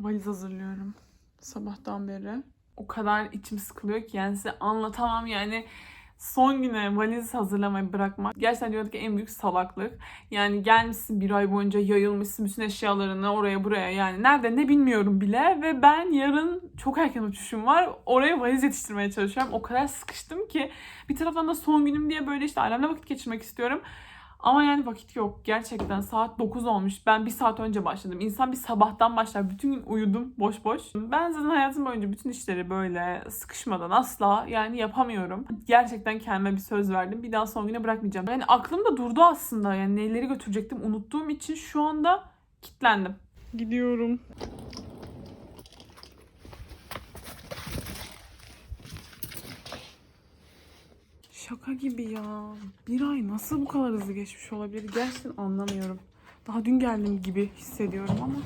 valiz hazırlıyorum sabahtan beri. O kadar içim sıkılıyor ki yani size anlatamam yani son güne valiz hazırlamayı bırakmak gerçekten dünyadaki en büyük salaklık. Yani gelmişsin bir ay boyunca yayılmışsın bütün eşyalarını oraya buraya yani nerede ne bilmiyorum bile ve ben yarın çok erken uçuşum var. Oraya valiz yetiştirmeye çalışıyorum. O kadar sıkıştım ki bir taraftan da son günüm diye böyle işte ailemle vakit geçirmek istiyorum. Ama yani vakit yok. Gerçekten saat 9 olmuş. Ben bir saat önce başladım. İnsan bir sabahtan başlar. Bütün gün uyudum boş boş. Ben zaten hayatım boyunca bütün işleri böyle sıkışmadan asla yani yapamıyorum. Gerçekten kendime bir söz verdim. Bir daha son güne bırakmayacağım. Yani aklımda durdu aslında. Yani neleri götürecektim unuttuğum için şu anda kilitlendim. Gidiyorum. Şaka gibi ya. Bir ay nasıl bu kadar hızlı geçmiş olabilir? Gerçekten anlamıyorum. Daha dün geldim gibi hissediyorum ama.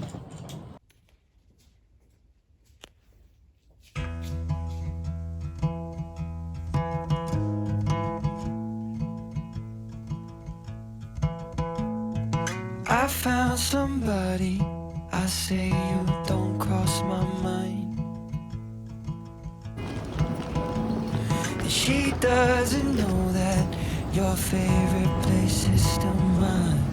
I found somebody. I say you don't cross my mind. She doesn't know that your favorite place is still mine.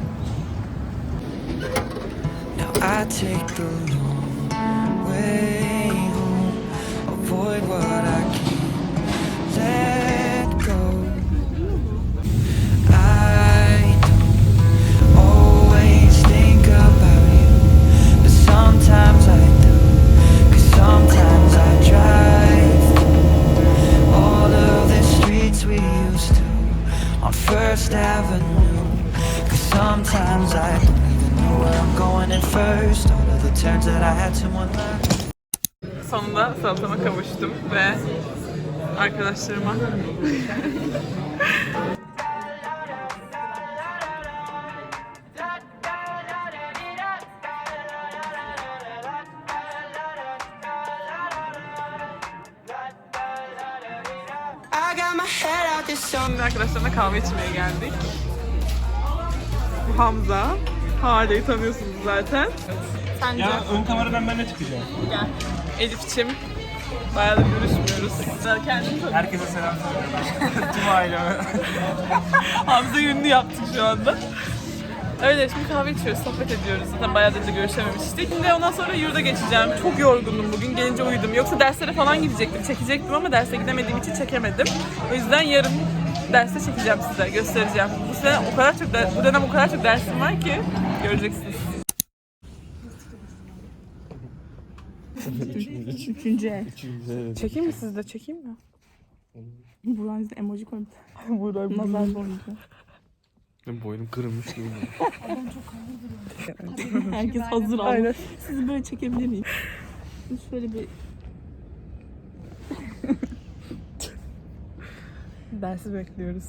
Now I take the long way home. Avoid what I can't sometimes I don't even know where I'm going at first. All of the turns that I had to unlearn. Sonunda salatama kavuştum ve arkadaşlarıma I got my head out this summer. Şimdi arkadaşlarına kahve içmeye geldik. Hamza. Hale'yi tanıyorsunuz zaten. Sence? Ya ön kameradan ben de çıkacağım. Gel. Elif'çim. Bayağıdır görüşmüyoruz. Kendini tanı- Herkese selam söylüyorum. Tüm aileme. Hamza ünlü yaptık şu anda. Öyle şimdi kahve içiyoruz, sohbet ediyoruz. Zaten bayağıdır da görüşememiştik. Şimdi ondan sonra yurda geçeceğim. Çok yorgundum bugün. Gelince uyudum. Yoksa derslere falan gidecektim. Çekecektim ama derse gidemediğim için çekemedim. O yüzden yarın derste çekeceğim size. Göstereceğim. Bu sene o kadar çok der- bu dönem o kadar çok dersim var ki göreceksiniz. Üçüncü el. Çekeyim mi siz de? Çekeyim mi? Buranızda emoji koyun. Burak nazar boncuğu. Benim boynum kırılmış gibi. Herkes hazır ama. Sizi böyle çekebilir miyim? Şöyle bir... Dersi bekliyoruz.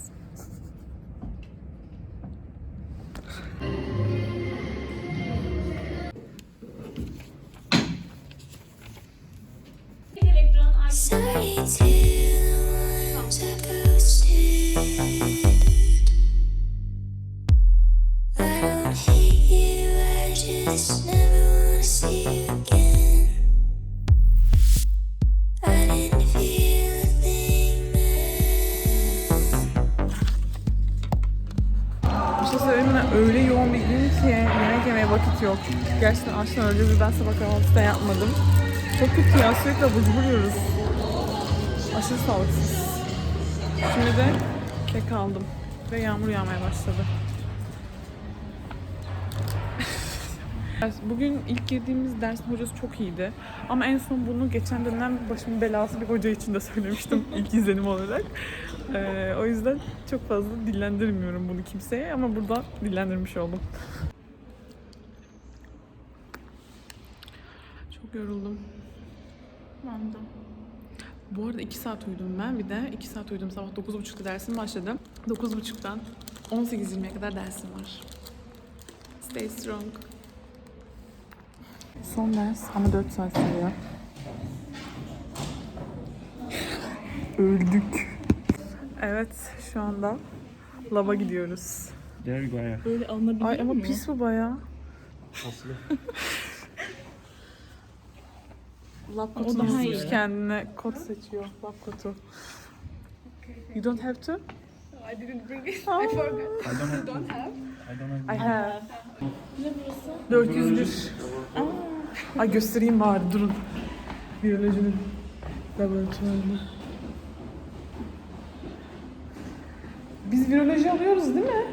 Şey söyleyeyim? Öyle yoğun bir gün ki yemek yemeye vakit yok. Gerçekten açtan öleceğiz. Ben sabah kahvaltısı da yapmadım. Çok kötü ya. Sürekli yiyoruz. Aşırı sağlıksız. Şimdi de kek aldım. Ve yağmur yağmaya başladı. Bugün ilk girdiğimiz dersin hocası çok iyiydi. Ama en son bunu geçen dönem başımın belası bir hoca için de söylemiştim ilk izlenim olarak. Ee, o yüzden çok fazla dillendirmiyorum bunu kimseye ama burada dillendirmiş oldum. Çok yoruldum. Ben de. Bu arada 2 saat uyudum ben bir de. 2 saat uyudum. Sabah 9.30'da dersim başladı. 9.30'dan 18.20'ye kadar dersim var. Stay strong. Son ders ama 4 saat sürüyor. Öldük. Evet şu anda lava gidiyoruz. Gel bayağı. Ay ama pis bu baya. Aslı. Lab O kotunu daha seçmiş iyi. kendine kot seçiyor. Lab kotu. You don't have to? I don't have. I have. 401. Ay göstereyim bari durun. Biyolojinin laboratuvarını. Biz biyoloji alıyoruz değil mi?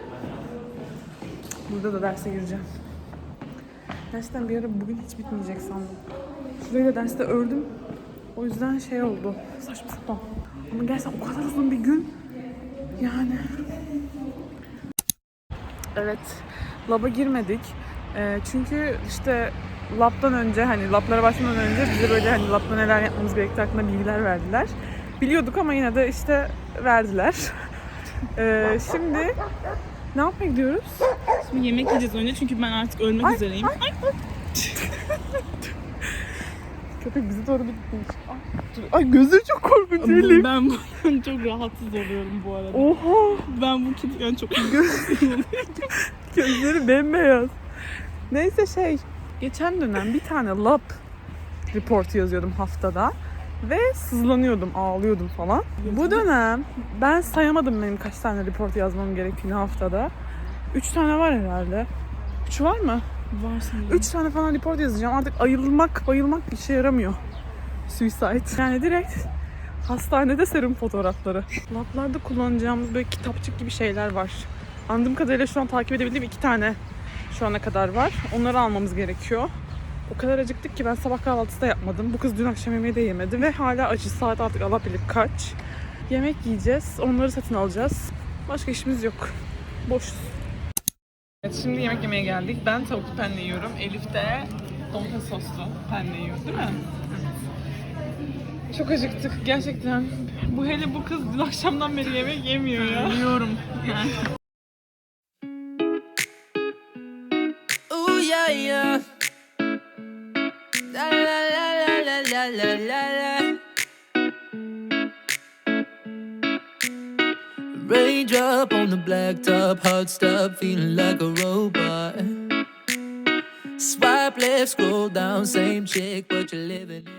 Burada da derse gireceğim. Gerçekten bir ara bugün hiç bitmeyecek sandım. Şurayı da derste ördüm. O yüzden şey oldu. Saçma sapan. Ama gerçekten o kadar uzun bir gün. Yani. Evet. Lab'a girmedik. Ee, çünkü işte lab'dan önce hani lab'lara başlamadan önce bize böyle hani lab'da neler yapmamız gerektiği hakkında bilgiler verdiler. Biliyorduk ama yine de işte verdiler. Ee, şimdi ne yapmaya gidiyoruz? Şimdi yemek yiyeceğiz önce çünkü ben artık ölmek üzereyim. Ay, Köpek bize doğru bir gitmiş. Ay, dur. Ay gözleri çok korkunç Elif. ben bundan çok rahatsız oluyorum bu arada. Oha Ben bu kediden çok gözleri bembeyaz. Neyse şey geçen dönem bir tane lab report yazıyordum haftada ve sızlanıyordum, ağlıyordum falan. Bu dönem ben sayamadım benim kaç tane report yazmam gerektiğini haftada. Üç tane var herhalde. Üç var mı? var sanırım. Üç tane falan report yazacağım. Artık ayılmak, bayılmak bir işe yaramıyor. Suicide. Yani direkt hastanede serum fotoğrafları. Lablarda kullanacağımız böyle kitapçık gibi şeyler var. Anladığım kadarıyla şu an takip edebildiğim iki tane şu ana kadar var. Onları almamız gerekiyor. O kadar acıktık ki ben sabah kahvaltısı da yapmadım. Bu kız dün akşam yemeği de yemedi ve hala acı. Saat artık Allah bilir kaç. Yemek yiyeceğiz. Onları satın alacağız. Başka işimiz yok. Boşuz. Evet şimdi yemek yemeye geldik. Ben tavuklu penne yiyorum. Elif de domates soslu penne yiyor değil mi? Çok acıktık gerçekten. Bu hele bu kız dün akşamdan beri yemek yemiyor ya. Yiyorum. Yani. Raindrop on the blacktop, hot stop, feeling like a robot. Swipe left, scroll down, same chick, but you're living in.